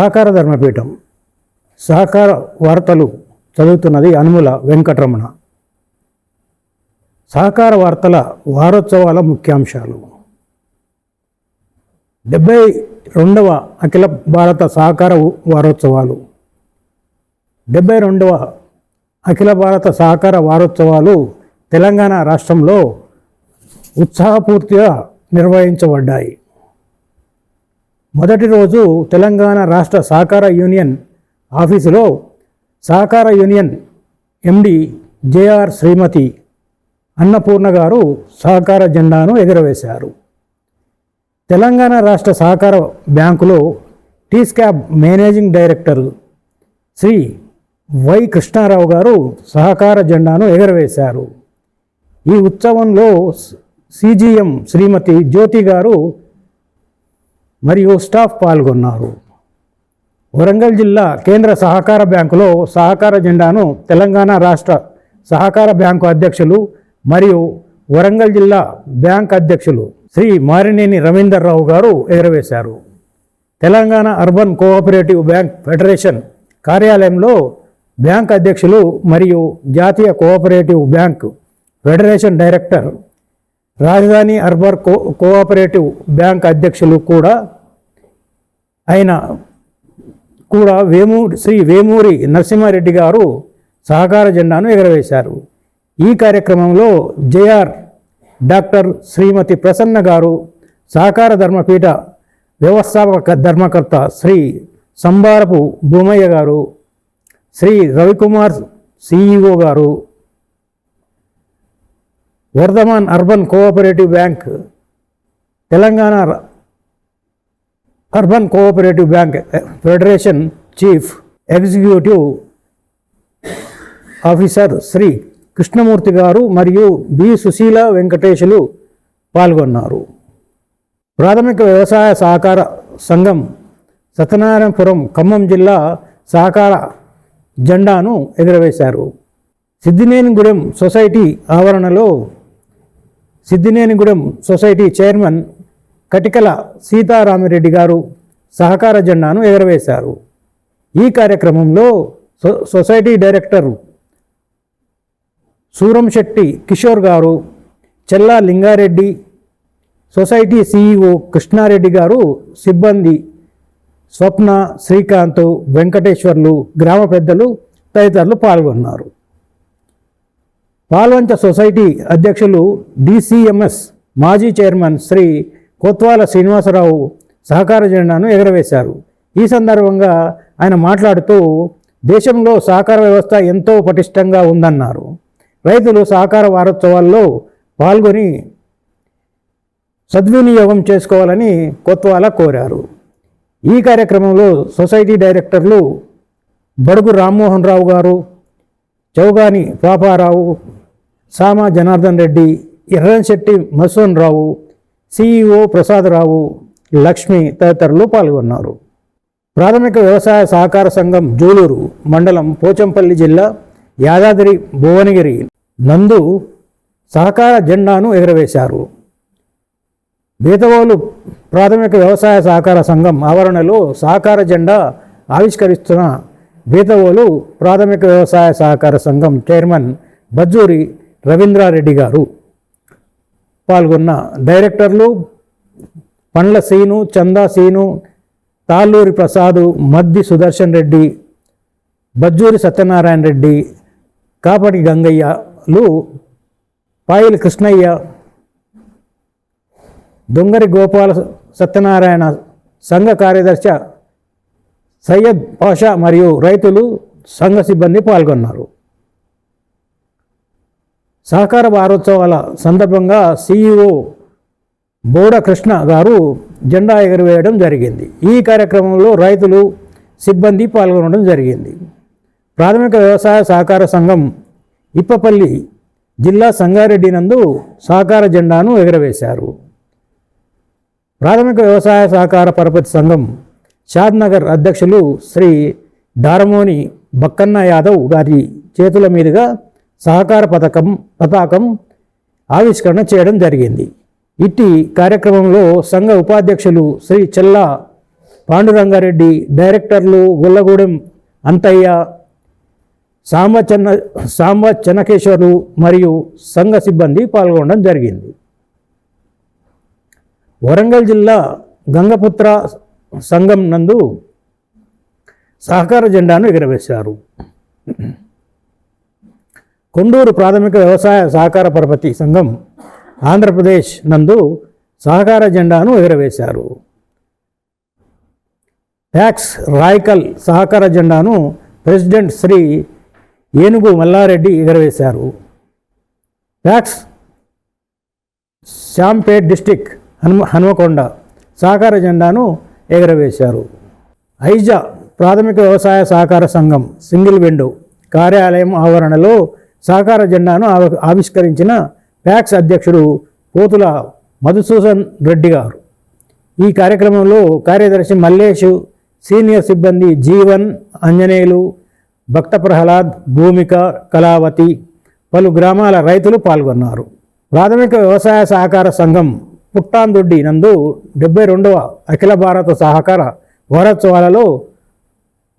సహకార ధర్మపీఠం సహకార వార్తలు చదువుతున్నది అనుముల వెంకటరమణ. సహకార వార్తల వారోత్సవాల ముఖ్యాంశాలు. డెబ్బై రెండవ అఖిల భారత సహకార వారోత్సవాలు. డెబ్బై రెండవ అఖిల భారత సహకార వారోత్సవాలు తెలంగాణ రాష్ట్రంలో ఉత్సాహపూర్తిగా నిర్వహించబడ్డాయి. మొదటి రోజు తెలంగాణ రాష్ట్ర సహకార యూనియన్ ఆఫీసులో సహకార union MD JR Shrimati Annapurna garu సహకార జెండాను ఎగురవేశారు. తెలంగాణ రాష్ట్ర సహకార బ్యాంకులో TSCAB managing director Shri Y Krishnarao garu సహకార జెండాను ఎగురవేశారు. ఈ ఉత్సవంలో సిజిఎం శ్రీమతి జ్యోతి గారు మరియు స్టాఫ్ పాల్గొన్నారు. వరంగల్ జిల్లా కేంద్ర సహకార బ్యాంకులో సహకార జెండాను తెలంగాణ రాష్ట్ర సహకార బ్యాంకు అధ్యక్షులు మరియు వరంగల్ జిల్లా బ్యాంక్ అధ్యక్షులు Shri Marineni Ravinder Rao garu ఎగరవేశారు. Telangana urban cooperative bank federation కార్యాలయంలో బ్యాంక్ అధ్యక్షులు మరియు జాతీయ కోఆపరేటివ్ బ్యాంక్ ఫెడరేషన్ డైరెక్టర్ రాజధాని అర్బర్ కో కోఆపరేటివ్ బ్యాంక్ అధ్యక్షులు కూడా ఆయన కూడా వేము శ్రీ వేమూరి నరసింహారెడ్డి గారు సహకార జెండాను ఎగరవేశారు. ఈ కార్యక్రమంలో జేఆర్ డాక్టర్ శ్రీమతి ప్రసన్న గారు సహకార ధర్మపీఠ వ్యవస్థాపక ధర్మకర్త శ్రీ సంబారపు భూమయ్య గారు Shri Ravikumar CEO garu Vardhaman urban cooperative bank Telangana urban cooperative bank federation chief executive officer Shri Krishnamurthy garu మరియు బి సుశీల వెంకటేశులు పాల్గొన్నారు. ప్రాథమిక వ్యవసాయ సహకార సంఘం సత్యనారాయణపురం ఖమ్మం జిల్లా సహకార జెండాను ఎగురవేశారు. సిద్దినేనిగూడెం సొసైటీ ఆవరణలో సిద్దినేనిగూడెం సొసైటీ చైర్మన్ కటికల సీతారామిరెడ్డి గారు సహకార జెండాను ఎగరవేశారు. ఈ కార్యక్రమంలో so society director Suramshetti Kishore garu Chella Lingareddy society CEO Krishnareddy garu సిబ్బంది స్వప్న శ్రీకాంత్ వెంకటేశ్వర్లు గ్రామ పెద్దలు తదితరులు పాల్గొన్నారు. పాల్వంచ సొసైటీ అధ్యక్షులు డిసిఎంఎస్ మాజీ చైర్మన్ శ్రీ కొత్వాల శ్రీనివాసరావు సహకార జెండాను ఎగరవేశారు. ఈ సందర్భంగా ఆయన మాట్లాడుతూ దేశంలో సహకార వ్యవస్థ ఎంతో పటిష్టంగా ఉందన్నారు. రైతులు సహకార వారోత్సవాల్లో పాల్గొని సద్వినియోగం చేసుకోవాలని కొత్వాల కోరారు. ఈ కార్యక్రమంలో సొసైటీ డైరెక్టర్లు బడుగు రామ్మోహన్ రావు గారు చౌగాని పాపారావు సామా జనార్దన్ రెడ్డి ఎర్రంశెట్టి మసోన్ రావు సిఇఓ ప్రసాదరావు లక్ష్మి తదితరులు పాల్గొన్నారు. ప్రాథమిక వ్యవసాయ సహకార సంఘం జూలూరు మండలం పోచంపల్లి జిల్లా యాదాద్రి భువనగిరి నందు సహకార జెండాను ఎగురవేశారు. బీతవోలు ప్రాథమిక వ్యవసాయ సహకార సంఘం ఆవరణలో సహకార జెండా ఆవిష్కరిస్తున్న బీతవోలు ప్రాథమిక వ్యవసాయ సహకార సంఘం చైర్మన్ బజ్జూరి రవీంద్రారెడ్డి గారు పాల్గొన్న డైరెక్టర్లు పండ్ల సీను చందా సీను తాళ్ళూరి ప్రసాదు మద్ది సుదర్శన్ రెడ్డి బజ్జూరి సత్యనారాయణ రెడ్డి కాపటి గంగయ్యలు పాయలు కృష్ణయ్య దొంగరి గోపాల సత్యనారాయణ సంఘ కార్యదర్శి సయ్యద్ పాషా మరియు రైతులు సంఘ సిబ్బంది పాల్గొన్నారు. సహకార వారోత్సవాల సందర్భంగా సీఈఓ బోడ కృష్ణ గారు జెండా ఎగురవేయడం జరిగింది. ఈ కార్యక్రమంలో రైతులు సిబ్బంది పాల్గొనడం జరిగింది. ప్రాథమిక వ్యవసాయ సహకార సంఘం ఇప్పపల్లి జిల్లా సంగారెడ్డి నందు సహకార జెండాను ఎగురవేశారు. ప్రాథమిక వ్యవసాయ సహకార పరపతి సంఘం షాద్నగర్ అధ్యక్షులు శ్రీ దారమోని బక్కన్న యాదవ్ గారి చేతుల మీదుగా సహకార పథకం పతాకం ఆవిష్కరణ చేయడం జరిగింది. ఇట్టి కార్యక్రమంలో సంఘ ఉపాధ్యక్షులు శ్రీ చెల్లా పాండురంగారెడ్డి డైరెక్టర్లు గుల్లగూడెం అంతయ్య సాంబ చెన్న సాంబ చెన్నకేశ్వరు మరియు సంఘ సిబ్బంది పాల్గొనడం జరిగింది. వరంగల్ జిల్లా గంగపుత్ర సంఘం నందు సహకార జెండాను ఎగురవేశారు. కొండూరు ప్రాథమిక వ్యవసాయ సహకార పరపతి సంఘం ఆంధ్రప్రదేశ్ నందు సహకార జెండాను ఎగురవేశారు. ట్యాక్స్ రాయకల్ సహకార జెండాను ప్రెసిడెంట్ శ్రీ ఏనుగు మల్లారెడ్డి ఎగురవేశారు. ట్యాక్స్ శ్యాంపేట్ డిస్టిక్ హనుమ హనుమకొండ సహకార జెండాను ఎగురవేశారు. ఐజా ప్రాథమిక వ్యవసాయ సహకార సంఘం సింగిల్ విండో కార్యాలయం ఆవరణలో సహకార జెండాను ఆవి- ఆవిష్కరించిన ప్యాక్స్ అధ్యక్షుడు పోతుల మధుసూదన్ రెడ్డి గారు. ఈ కార్యక్రమంలో కార్యదర్శి మల్లేషు సీనియర్ సిబ్బంది జీవన్ అంజనేయులు భక్త ప్రహ్లాద్ భూమిక కళావతి పలు గ్రామాల రైతులు పాల్గొన్నారు. ప్రాథమిక వ్యవసాయ సహకార సంఘం పుట్టాందొడ్డి నందు డెబ్బై రెండవ అఖిల భారత సహకార వారోత్సవాలలో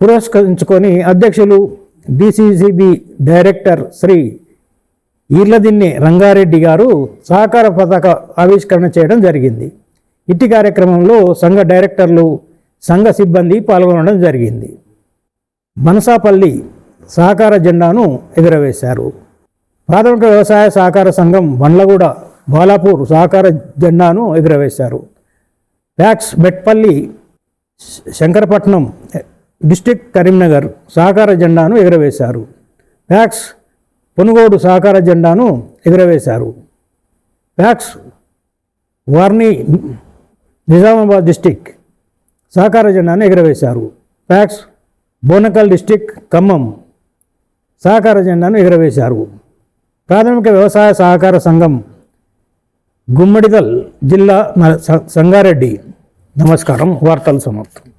పురస్కరించుకొని అధ్యక్షులు డిసిసిబి డైరెక్టర్ శ్రీ ఈర్లదిన్ని రంగారెడ్డి గారు సహకార పథక ఆవిష్కరణ చేయడం జరిగింది. ఇట్టి కార్యక్రమంలో సంఘ డైరెక్టర్లు సంఘ సిబ్బంది పాల్గొనడం జరిగింది. మనసాపల్లి సహకార జెండాను ఎగురవేశారు. ప్రాథమిక వ్యవసాయ సహకార సంఘం బండ్లగూడ బాలాపూర్ సహకార జెండాను ఎగురవేశారు. ప్యాక్స్ మెట్పల్లి శంకరపట్నం డిస్టిక్ కరీంనగర్ సహకార జెండాను ఎగురవేశారు. ప్యాక్స్ పునుగోడు సహకార జెండాను ఎగురవేశారు. ప్యాక్స్ వార్ని నిజామాబాద్ డిస్టిక్ సహకార జెండాను ఎగురవేశారు. ప్యాక్స్ బోనకల్ డిస్టిక్ ఖమ్మం సహకార జెండాను ఎగురవేశారు. ప్రాథమిక వ్యవసాయ సహకార సంఘం గుమ్మడిదల్ జిల్లా సంగారెడ్డి. నమస్కారం. వార్తలు సమాప్తం.